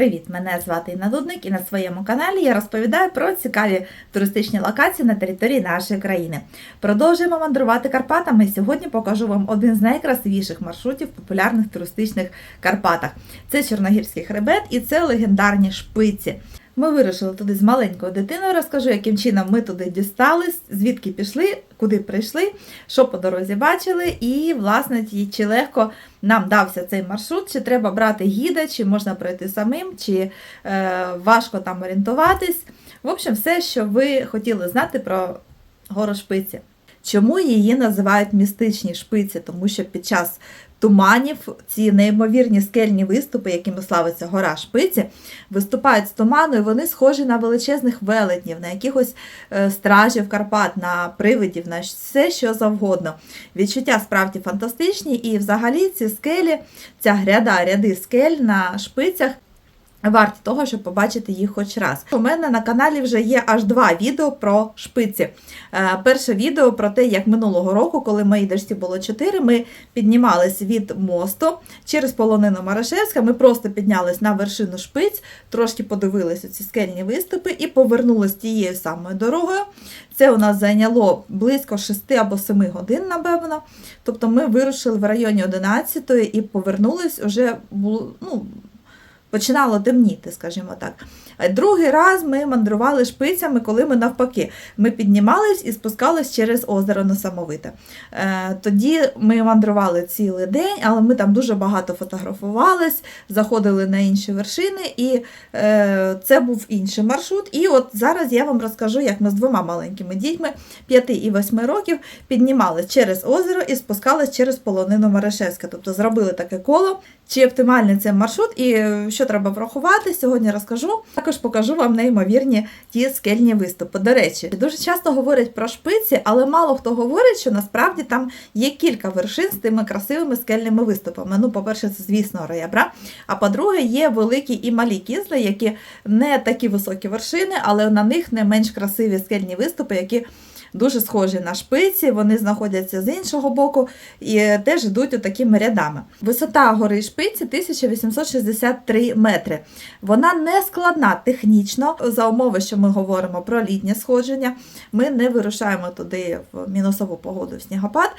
Привіт! Мене звати Інна Дудник і на своєму каналі я розповідаю про цікаві туристичні локації на території нашої країни. Продовжуємо мандрувати Карпатами. Сьогодні покажу вам один з найкрасивіших маршрутів популярних туристичних Карпатах. Це Чорногірський хребет і це легендарні шпиці. Ми вирушили туди з маленькою дитиною. Розкажу, яким чином ми туди дістались, звідки пішли, куди прийшли, що по дорозі бачили, і, власне, чи легко нам дався цей маршрут, чи треба брати гіда, чи можна пройти самим, чи е, важко там орієнтуватись. В общем, все, що ви хотіли знати про гору Шпиці. Чому її називають містичні шпиці? Тому що під час туманів ці неймовірні скельні виступи, якими славиться гора Шпиці, виступають з туману, і вони схожі на величезних велетнів, на якихось е, стражів Карпат, на привидів, на все що завгодно. Відчуття справді фантастичні, і взагалі ці скелі, ця гряда, ряди скель на шпицях. Варті того, щоб побачити їх хоч раз. У мене на каналі вже є аж два відео про шпиці. Е, Перше відео про те, як минулого року, коли моїй дочці було 4, ми піднімались від мосту через полонину Марашевська. Ми просто піднялись на вершину шпиць, трошки подивились ці скельні виступи і повернулись тією самою дорогою. Це у нас зайняло близько 6 або 7 годин, напевно. Тобто ми вирушили в районі 11 і повернулись уже ну, починало темніти, скажімо так. Другий раз ми мандрували шпицями, коли ми навпаки. Ми піднімались і спускались через озеро Несамовите. Е, Тоді ми мандрували цілий день, але ми там дуже багато фотографувались, заходили на інші вершини, і е, це був інший маршрут. І от зараз я вам розкажу, як ми з двома маленькими дітьми 5 і 8 років піднімались через озеро і спускались через полонину Марешевська. Тобто зробили таке коло. Чи оптимальний це маршрут і що треба врахувати, сьогодні розкажу. Також покажу вам неймовірні ті скельні виступи. До речі, дуже часто говорять про шпиці, але мало хто говорить, що насправді там є кілька вершин з тими красивими скельними виступами. Ну, по-перше, це, звісно, Роябра. А по-друге, є великі і малі кізли, які не такі високі вершини, але на них не менш красиві скельні виступи, які дуже схожі на шпиці, вони знаходяться з іншого боку і теж йдуть такими рядами. Висота гори шпиці 1863 метри. Вона не складна технічно, за умови, що ми говоримо про літнє сходження. Ми не вирушаємо туди в мінусову погоду в снігопад.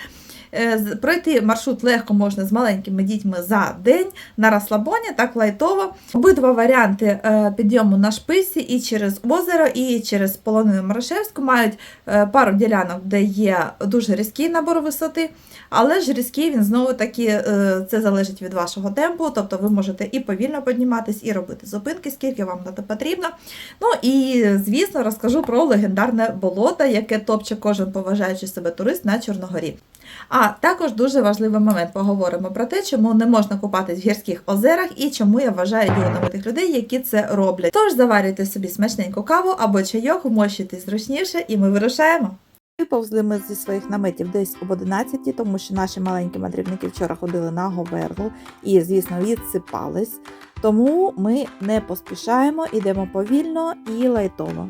Е, Пройти маршрут легко можна з маленькими дітьми за день на розслабоні, так лайтово. Обидва варіанти е, підйому на шпиці і через озеро, і через полонину Марашевську мають е, пару ділянок, де є дуже різкий набор висоти, але ж різкий він знову таки це залежить від вашого темпу, тобто ви можете і повільно підніматись, і робити зупинки, скільки вам на це потрібно. Ну і звісно розкажу про легендарне болото, яке топче кожен поважаючий себе турист на Чорногорі. А також дуже важливий момент поговоримо про те, чому не можна купатись в гірських озерах і чому я вважаю талановитих людей, які це роблять. Тож заварюйте собі смачненьку каву або чайок, умощуйтесь зручніше, і ми вирушаємо. Виповзли ми зі своїх наметів десь об 11, тому що наші маленькі мандрівники вчора ходили на говерлу і, звісно, відсипались. Тому ми не поспішаємо, ідемо повільно і лайтово.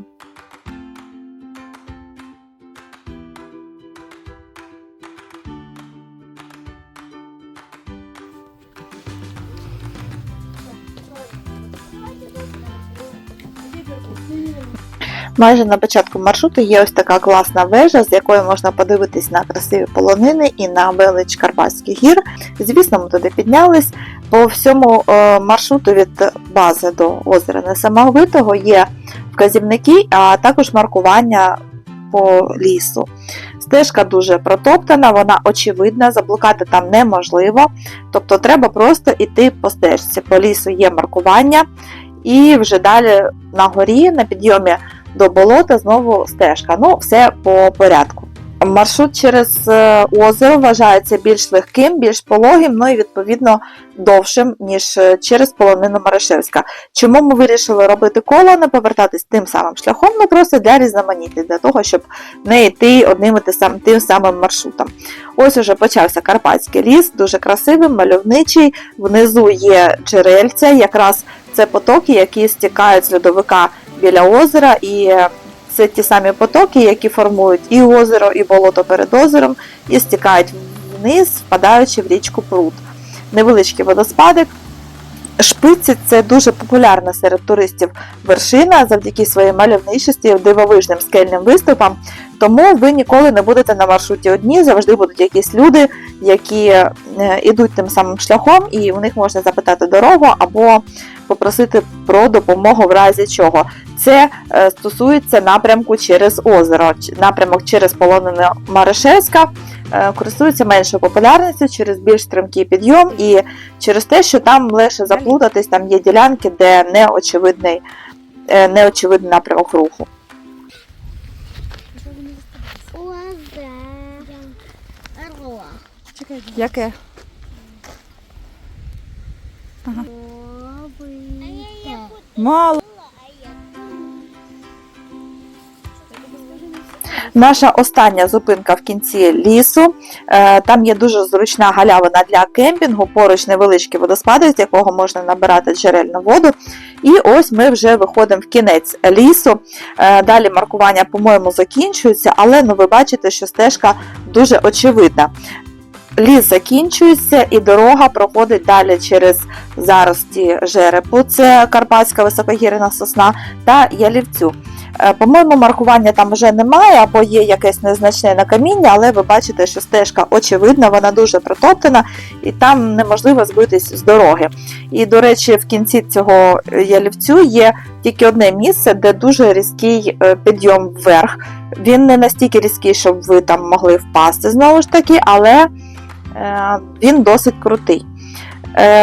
Майже на початку маршруту є ось така класна вежа, з якої можна подивитись на красиві полонини і на велич Карпатських гір. Звісно, ми туди піднялись. По всьому е, маршруту від бази до озера Несамовитого є вказівники, а також маркування по лісу. Стежка дуже протоптана, вона очевидна, заблукати там неможливо. Тобто треба просто йти по стежці. По лісу є маркування, і вже далі на горі, на підйомі до болота знову стежка. Ну, все по порядку. Маршрут через е, озеро вважається більш легким, більш пологим, ну і відповідно довшим, ніж е, через полонину Маришевська. Чому ми вирішили робити коло, не повертатись тим самим шляхом, ну просто для різноманіття, для того, щоб не йти одним і тим самим маршрутом. Ось уже почався Карпатський ліс, дуже красивий, мальовничий. Внизу є джерельця, якраз це потоки, які стікають з льодовика біля озера, і це ті самі потоки, які формують і озеро, і болото перед озером, і стікають вниз, впадаючи в річку пруд. Невеличкий водоспадик, Шпиці це дуже популярна серед туристів вершина завдяки своїй мальовничості, дивовижним скельним виступам. Тому ви ніколи не будете на маршруті одні, завжди будуть якісь люди, які е, ідуть тим самим шляхом, і у них можна запитати дорогу або попросити про допомогу в разі чого. Це е, стосується напрямку через озеро. Напрямок через полонене Маришевська е, користується меншою популярністю через більш стрімкий підйом і через те, що там легше заплутатись, там є ділянки, де неочевидний, е, неочевидний напрямок руху. Яке? Мало. Наша остання зупинка в кінці лісу. Е, Там є дуже зручна галявина для кемпінгу, поруч невеличкі водоспади, з якого можна набирати джерельну воду. І ось ми вже виходимо в кінець лісу. Е, Далі маркування, по-моєму, закінчується, але ну, ви бачите, що стежка дуже очевидна. Ліс закінчується і дорога проходить далі через зарості жерепу, це Карпатська високогірна сосна та ялівцю. Е, По-моєму, маркування там вже немає, або є якесь незначне накаміння, але ви бачите, що стежка очевидна, вона дуже протоптана, і там неможливо збитись з дороги. І, до речі, в кінці цього ялівцю є тільки одне місце, де дуже різкий е, підйом вверх. Він не настільки різкий, щоб ви там могли впасти знову ж таки, але е, він досить крутий.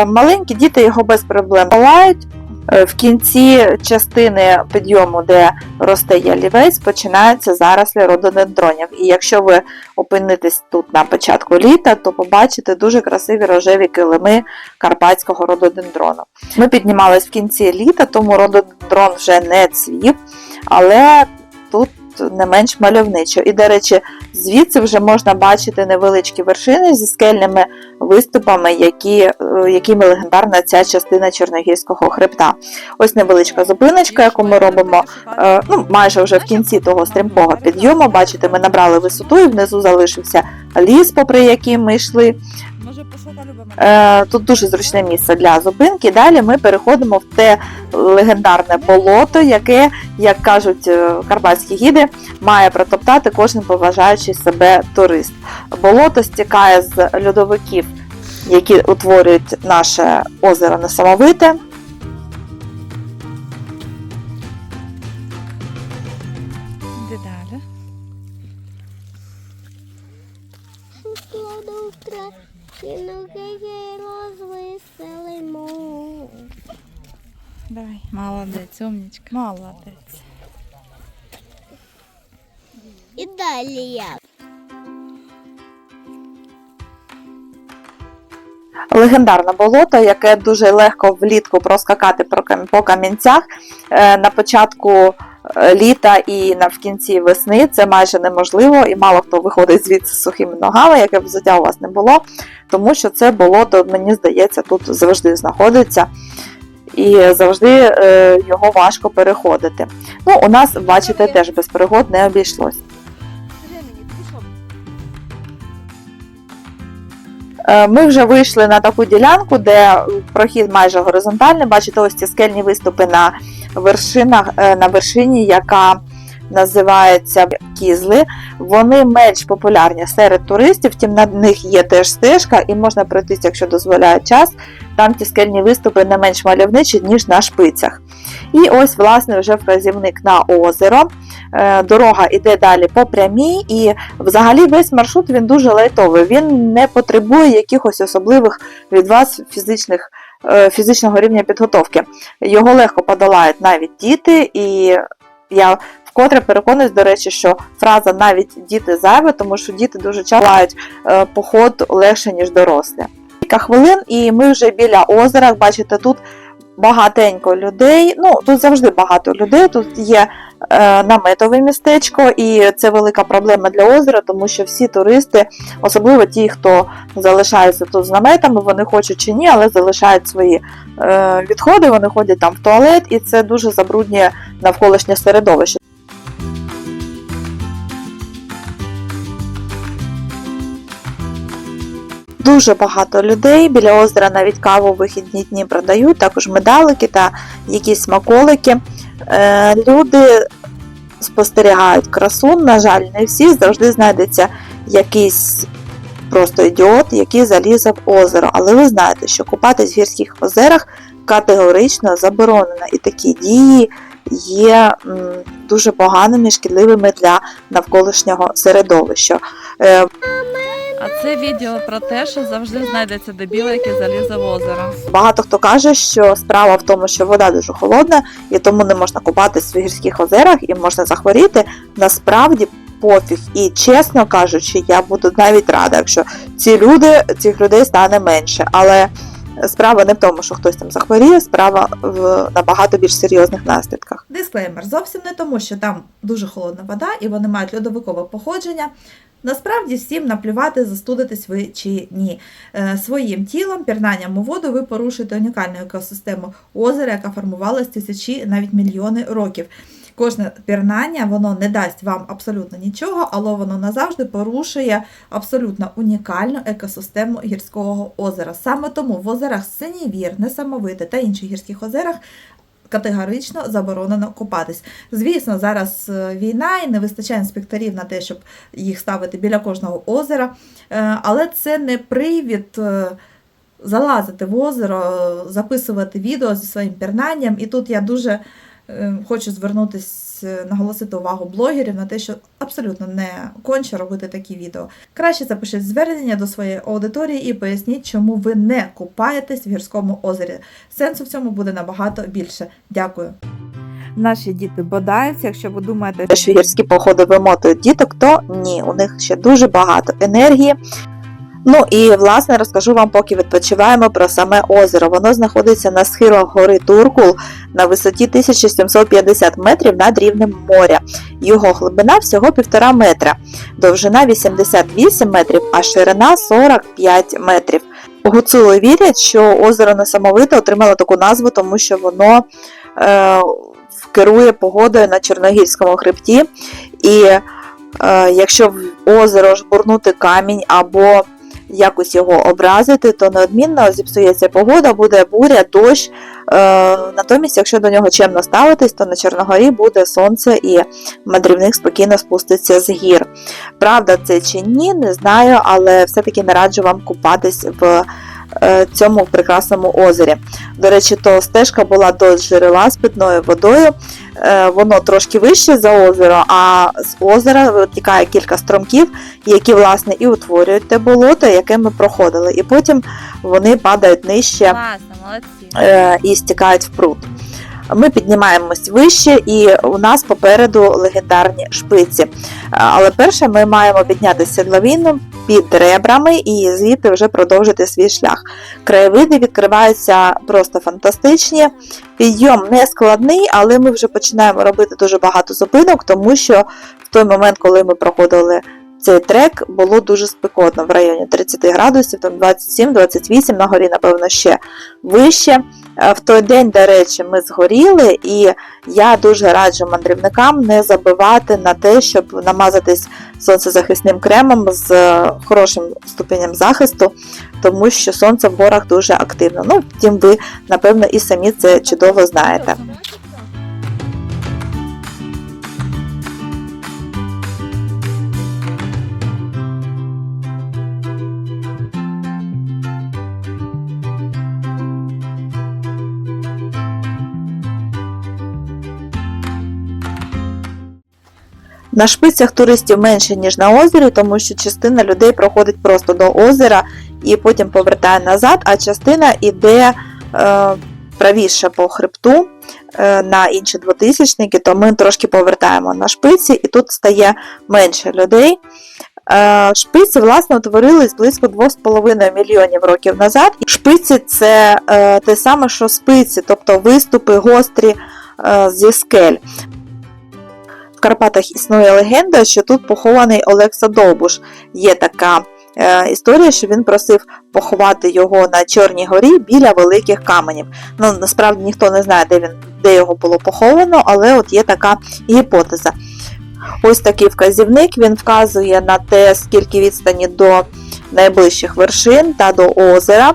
Маленькі діти його без проблем долають. Е, В кінці частини підйому, де росте ялівець, починаються зарослі рододендронів. І якщо ви опинитесь тут на початку літа, то побачите дуже красиві рожеві килими карпатського рододендрону. Ми піднімались в кінці літа, тому рододендрон вже не цвів, але тут не менш мальовничо. І, до речі, звідси вже можна бачити невеличкі вершини зі скельними виступами, які, е, якими легендарна ця частина Чорногірського хребта. Ось невеличка зупиночка, яку ми робимо е, ну, майже вже в кінці того стрімкого підйому. Бачите, ми набрали висоту і внизу залишився ліс, попри який ми йшли. Е, Тут дуже зручне місце для зупинки. Далі ми переходимо в те легендарне болото, яке, як кажуть е, карпатські гіди, має протоптати кожен поважаючий себе турист. Болото стікає з льодовиків, які утворюють наше озеро Несамовите. Давай. Молодець, умничка. Молодець. І далі я. Легендарне болото, яке дуже легко влітку проскакати по камінцях. Е, На початку е, літа і на в кінці весни це майже неможливо, і мало хто виходить звідси з сухими ногами, яке б взуття у вас не було, тому що це болото, мені здається, тут завжди знаходиться. І завжди е, його важко переходити. Ну, у нас, бачите, теж без пригод не обійшлось. Е, Ми вже вийшли на таку ділянку, де прохід майже горизонтальний. Бачите, ось ці скельні виступи на вершинах, е, на вершині, яка називається Кізли. Вони менш популярні серед туристів, втім на них є теж стежка, і можна пройтися, якщо дозволяє час. Там ті скельні виступи не менш мальовничі, ніж на шпицях. І ось, власне, вже вказівник на озеро. Е, Дорога йде далі по прямій, і взагалі весь маршрут він дуже лайтовий. Він не потребує якихось особливих від вас фізичних, е, фізичного рівня підготовки. Його легко подолають навіть діти, і я вкотре переконуюсь, до речі, що фраза навіть діти зайве, тому що діти дуже часто мають е, поход легше, ніж дорослі. Кілька хвилин, і ми вже біля озера. Бачите, тут багатенько людей. Ну, тут завжди багато людей. Тут є е, наметове містечко, і це велика проблема для озера, тому що всі туристи, особливо ті, хто залишаються тут з наметами, вони хочуть чи ні, але залишають свої е, відходи, вони ходять там в туалет, і це дуже забруднює навколишнє середовище. Дуже багато людей біля озера навіть каву в вихідні дні продають, також медалики та якісь смаколики. Е, люди спостерігають красу. На жаль, не всі завжди знайдеться якийсь просто ідіот, який залізе в озеро. Але ви знаєте, що купатись в гірських озерах категорично заборонено, і такі дії є дуже поганими, шкідливими для навколишнього середовища. А це відео про те, що завжди знайдеться дебіл, який залізе в озеро. Багато хто каже, що справа в тому, що вода дуже холодна, і тому не можна купатись в гірських озерах і можна захворіти. Насправді пофіг. І чесно кажучи, я буду навіть рада, якщо ці люди, цих людей стане менше. Але справа не в тому, що хтось там захворіє, справа в набагато більш серйозних наслідках. Дисклеймер зовсім не тому, що там дуже холодна вода і вони мають льодовикове походження. Насправді всім наплювати, застудитись ви чи ні. Е, своїм тілом, пірнанням у воду, ви порушуєте унікальну екосистему озера, яка формувалась тисячі, навіть мільйони років. Кожне пірнання воно не дасть вам абсолютно нічого, але воно назавжди порушує абсолютно унікальну екосистему гірського озера. Саме тому в озерах Синівір, Несамовите та інших гірських озерах категорично заборонено купатись. Звісно, зараз е, війна і не вистачає інспекторів на те, щоб їх ставити біля кожного озера, Е, але це не привід. е, Залазити в озеро, записувати відео зі своїм пірнанням. І тут я дуже хочу звернутися, е, наголосити увагу блогерів на те, що абсолютно не конче робити такі відео. Краще запишіть звернення до своєї аудиторії і поясніть, чому ви не купаєтесь в гірському озері. Сенсу в цьому буде набагато більше. Дякую. Наші діти бодаються, якщо ви думаєте, що гірські походи вимотують діток, то ні, у них ще дуже багато енергії. Ну і власне розкажу вам, поки відпочиваємо про саме озеро. Воно знаходиться на схилах гори Туркул на висоті 1750 метрів над рівнем моря. Його глибина всього 1,5 метра, довжина 88 метрів, а ширина 45 метрів. Гуцули вірять, що озеро Несамовите отримало таку назву, тому що воно е, керує погодою на Чорногірському хребті. І е, якщо в озеро жбурнути камінь або якось його образити, то неодмінно зіпсується погода, буде буря, дощ. Е, натомість, якщо до нього чемно ставитись, то на Чорногорі буде сонце і мандрівник спокійно спуститься з гір. Правда, це чи ні, не знаю, але все-таки не раджу вам купатись в цьому прекрасному озері. До речі, то стежка була до джерела з питною водою. Е, Воно трошки вище за озеро, а з озера витікає кілька стромків, які власне і утворюють те болото, яке ми проходили. І потім вони падають нижче Класно, е, і стікають в пруд. Ми піднімаємось вище, і у нас попереду легендарні шпиці. Е, Але перше ми маємо піднятися седловину під ребрами і звідти вже продовжити свій шлях. Краєвиди відкриваються просто фантастичні. Підйом не складний, але ми вже починаємо робити дуже багато зупинок, тому що в той момент, коли ми проходили цей трек, було дуже спекотно в районі 30 градусів, там 27-28, на горі, напевно, ще вище. Е, В той день, до речі, ми згоріли, і я дуже раджу мандрівникам не забивати на те, щоб намазатись сонцезахисним кремом з е, хорошим ступенем захисту, тому що сонце в горах дуже активно. Ну, втім, ви, напевно, і самі це чудово знаєте. На шпицях туристів менше, ніж на озері, тому що частина людей проходить просто до озера і потім повертає назад, а частина йде е, правіше по хребту е, на інші двотисячники, то ми трошки повертаємо на шпиці, і тут стає менше людей. Е, Шпиці, власне, утворились близько 2,5 мільйонів років назад. Шпиці це е, те саме, що спиці, тобто виступи гострі е, зі скель. В Карпатах існує легенда, що тут похований Олекса Довбуш. Є така е, історія, що він просив поховати його на Чорній горі біля великих каменів. Ну, насправді ніхто не знає, де він де його було поховано, але от є така гіпотеза. Ось такий вказівник він вказує на те, скільки відстані до найближчих вершин та до озера.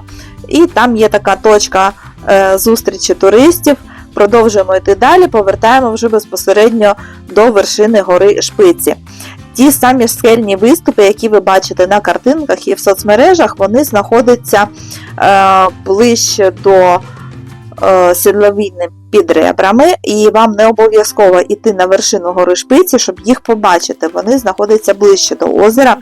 І там є така точка е, зустрічі туристів. Продовжуємо йти далі, повертаємо вже безпосередньо до вершини гори Шпиці. Ті самі скельні виступи, які ви бачите на картинках і в соцмережах, вони знаходяться е, ближче до е, сідловини під ребрами, і вам не обов'язково йти на вершину гори Шпиці, щоб їх побачити. Вони знаходяться ближче до озера.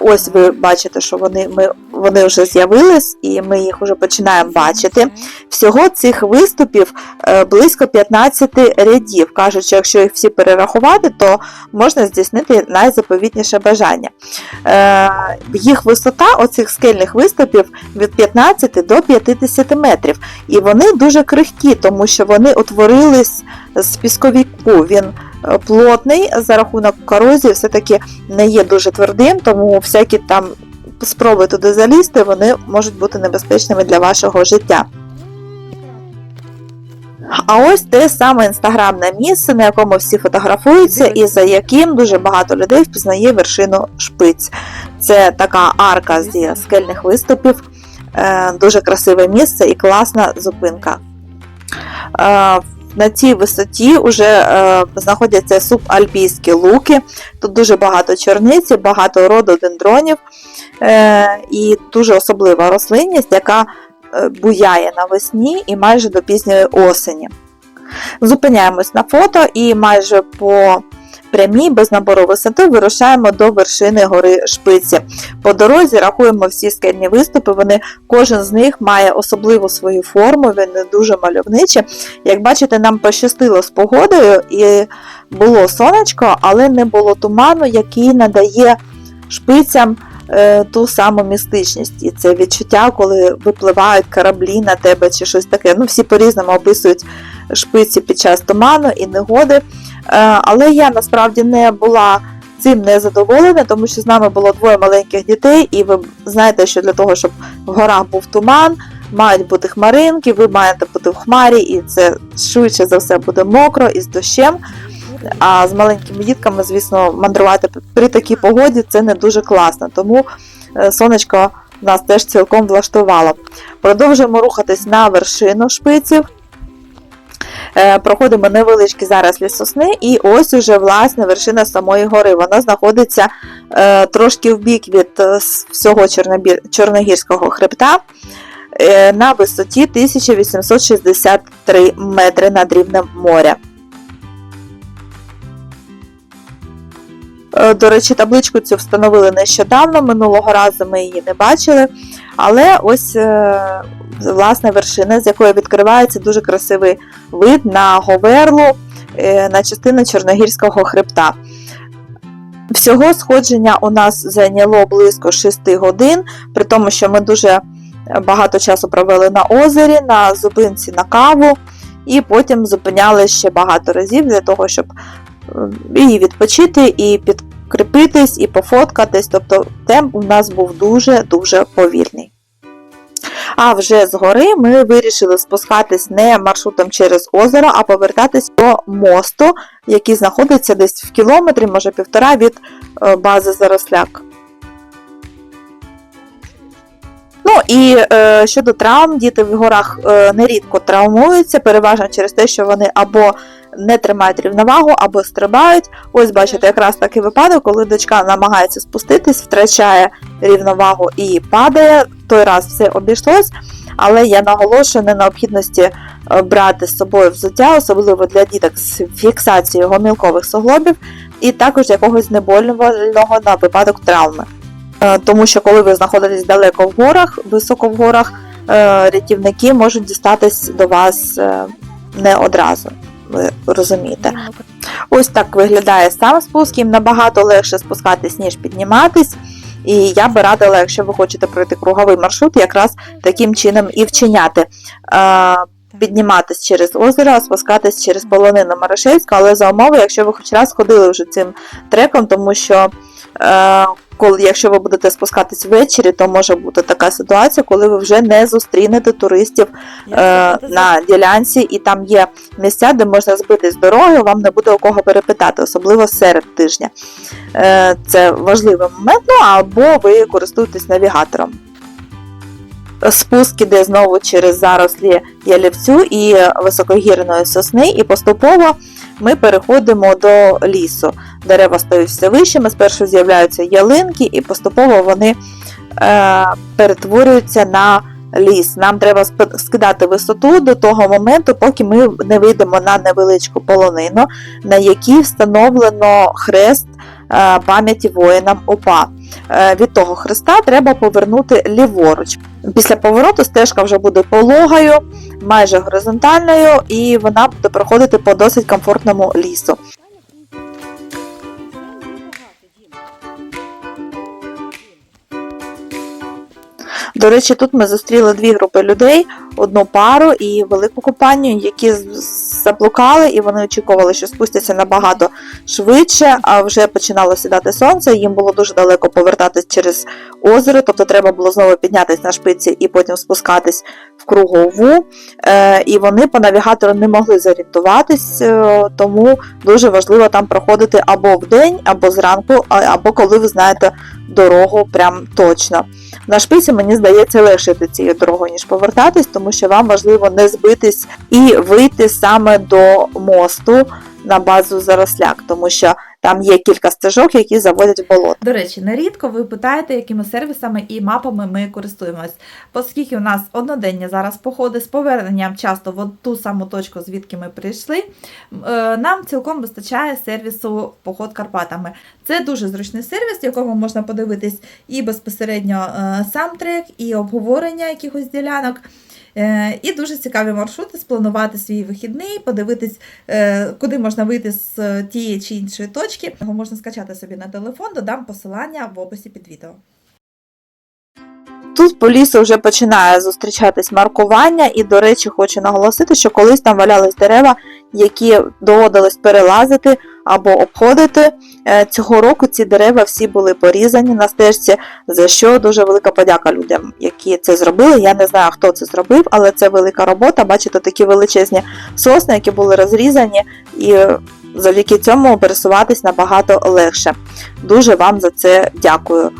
Ось ви бачите, що вони, ми, вони вже з'явились, і ми їх вже починаємо бачити. Всього цих виступів е, близько 15 рядів. Кажуть, що якщо їх всі перерахувати, то можна здійснити найзаповітніше бажання. Е, Їх висота оцих скельних виступів від 15 до 50 метрів. І вони дуже крихкі, тому що вони утворились з пісковіку. Він плотний за рахунок корозії, все-таки не є дуже твердим, тому всякі там спроби туди залізти, вони можуть бути небезпечними для вашого життя. А ось те саме інстаграмне місце, на якому всі фотографуються, і за яким дуже багато людей впізнає вершину шпиць. Це така арка зі скельних виступів, е, дуже красиве місце і класна зупинка. На цій висоті вже е, знаходяться субальпійські луки. Тут дуже багато чорниці, багато рододендронів е, і дуже особлива рослинність, яка е, буяє навесні і майже до пізньої осені. Зупиняємось на фото і майже по прямій без набору висоти вирушаємо до вершини гори Шпиці. По дорозі рахуємо всі скельні виступи. Вони кожен з них має особливу свою форму, не дуже мальовничий. Як бачите, нам пощастило з погодою і було сонечко, але не було туману, який надає шпицям е, ту саму містичність. І це відчуття, коли випливають кораблі на тебе чи щось таке. Ну, всі по-різному описують шпиці під час туману і негоди. Е, але я насправді не була цим не задоволена, тому що з нами було двоє маленьких дітей, і ви знаєте, що для того, щоб в горах був туман, мають бути хмаринки, ви маєте бути в хмарі, і це швидше за все буде мокро і з дощем. А з маленькими дітками, звісно, мандрувати при такій погоді це не дуже класно. Тому е, сонечко нас теж цілком влаштувало. Продовжуємо рухатись на вершину шпиців. Е, Проходимо невеличкі зарослі сосни, і ось уже власне вершина самої гори. Вона знаходиться е, трошки вбік від е, всього Чорногірського хребта на висоті 1863 метри над рівнем моря. До речі, табличку цю встановили нещодавно, минулого разу ми її не бачили. Але ось власне вершина, з якої відкривається дуже красивий вид на Говерлу, е, на частину Чорногірського хребта. Всього сходження у нас зайняло близько 6 годин, при тому, що ми дуже багато часу провели на озері, на зупинці на каву, і потім зупиняли ще багато разів для того, щоб е, і відпочити, і підкріпитись, і пофоткатись. Тобто темп у нас був дуже-дуже повільний. А вже згори ми вирішили спускатись не маршрутом через озеро, а повертатись по мосту, який знаходиться десь в кілометрі, може півтора від е, бази Заросляк. Ну і е, щодо травм, діти в горах е, нерідко травмуються, переважно через те, що вони або не тримають рівновагу, або стрибають. Ось бачите, якраз такий випадок, коли дочка намагається спуститись, втрачає рівновагу і падає. Той раз все обійшлось, але я наголошую на необхідності е, брати з собою взуття, особливо для діток з фіксацією гомілкових суглобів, і також якогось знеболювального на випадок травми. Е, Тому що коли ви знаходитесь далеко в горах, високо в горах, е, рятівники можуть дістатись до вас не одразу. Ви розумієте. Ось так виглядає сам спуск, їм набагато легше спускатись, ніж підніматись. І я би радила, якщо ви хочете пройти круговий маршрут, якраз таким чином і вчиняти. Підніматись через озеро, а спускатись через полонину Маришевську, але за умови, якщо ви хоч раз ходили вже цим треком, тому що коли, якщо ви будете спускатись ввечері, то може бути така ситуація, коли ви вже не зустрінете туристів е, на ділянці, і там є місця, де можна збити з дороги, вам не буде у кого перепитати, особливо серед тижня. Е, це важливий момент, ну або ви користуєтесь навігатором. Спуск іде знову через зарослі ялівцю і високогірної сосни, і поступово ми переходимо до лісу. Дерева стають все вищими, спершу з'являються ялинки, і поступово вони е, перетворюються на ліс. Нам треба скидати висоту до того моменту, поки ми не вийдемо на невеличку полонину, на якій встановлено хрест е, пам'яті воїнам УПА. Е, від того хреста треба повернути ліворуч. Після повороту стежка вже буде пологою, майже горизонтальною, і вона буде проходити по досить комфортному лісу. До речі, тут ми зустріли дві групи людей: одну пару і велику компанію, які заблукали, і вони очікували, що спустяться набагато швидше, а вже починало сідати сонце. Їм було дуже далеко повертатись через озеро, тобто треба було знову піднятися на шпиці і потім спускатись в кругову. Е, і вони по навігатору не могли зорієнтуватись, е, тому дуже важливо там проходити або вдень, або зранку, або коли ви знаєте дорогу прям точно. На шпиці, мені здається, легше йти цією дорогою, ніж повертатись, тому що вам важливо не збитись і вийти саме до мосту на базу Заросляк, тому що там є кілька стежок, які заводять в болото. До речі, нерідко ви питаєте, якими сервісами і мапами ми користуємось. Оскільки у нас одноденні зараз походи з поверненням часто в ту саму точку, звідки ми прийшли, е, нам цілком вистачає сервісу поход Карпатами. Це дуже зручний сервіс, в якому можна подивитись і безпосередньо е, сам трек, і обговорення якихось ділянок. Е, І дуже цікаві маршрути, спланувати свій вихідний, подивитись, е, куди можна вийти з е, тієї чи іншої точки. Його можна скачати собі на телефон, додам посилання в описі під відео. Тут по лісу вже починає зустрічатись маркування, і, до речі, хочу наголосити, що колись там валялись дерева, які доводилось перелазити або обходити. Е, Цього року ці дерева всі були порізані на стежці, за що дуже велика подяка людям, які це зробили. Я не знаю, хто це зробив, але це велика робота. Бачите, такі величезні сосни, які були розрізані, і завдяки цьому пересуватись набагато легше. Дуже вам за це дякую.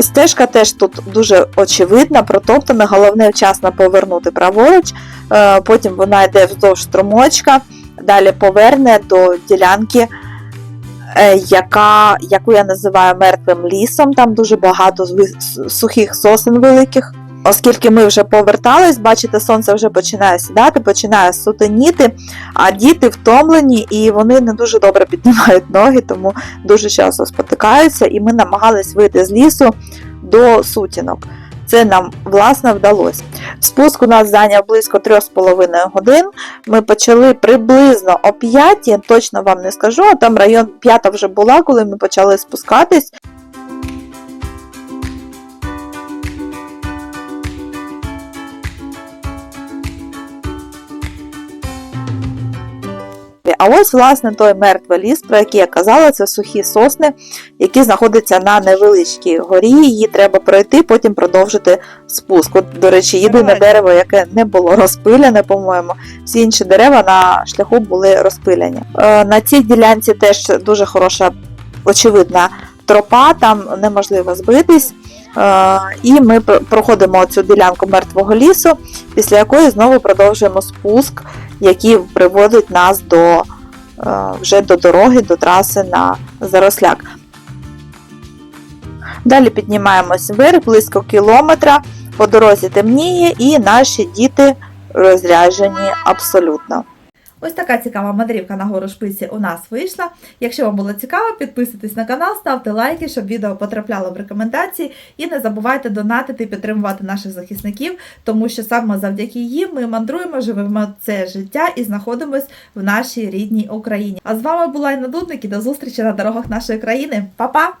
Стежка теж тут дуже очевидна, протоптана, головне вчасно повернути праворуч, е, потім вона йде вздовж струмочка, далі поверне до ділянки, яка, яку я називаю мертвим лісом. Там дуже багато сухих сосен великих. Оскільки ми вже повертались, бачите, сонце вже починає сідати, починає сутеніти, а діти втомлені і вони не дуже добре піднімають ноги, тому дуже часто спотикаються, і ми намагались вийти з лісу до сутінок. Це нам власне вдалося. Спуск у нас зайняв близько 3,5 годин. Ми почали приблизно о 5, точно вам не скажу, а там район 5 вже була, коли ми почали спускатись. А ось, власне, той мертвий ліс, про який я казала, це сухі сосни, які знаходяться на невеличкій горі. Її треба пройти, потім продовжити спуск. От, до речі, єдине дерево, яке не було розпилене, по-моєму, всі інші дерева на шляху були розпиляні. Е, На цій ділянці теж дуже хороша, очевидна тропа, там неможливо збитись. Е, І ми проходимо цю ділянку мертвого лісу, після якої знову продовжуємо спуск, який приводить нас до е, вже до дороги, до траси на Заросляк. Далі піднімаємось вверх близько кілометра, по дорозі темніє, і наші діти розряджені абсолютно. Ось така цікава мандрівка на гору шпиці у нас вийшла. Якщо вам було цікаво, підписуйтесь на канал, ставте лайки, щоб відео потрапляло в рекомендації. І не забувайте донатити і підтримувати наших захисників, тому що саме завдяки їм ми мандруємо, живемо це життя і знаходимось в нашій рідній Україні. А з вами була Інна Дудник і до зустрічі на дорогах нашої країни. Па-па!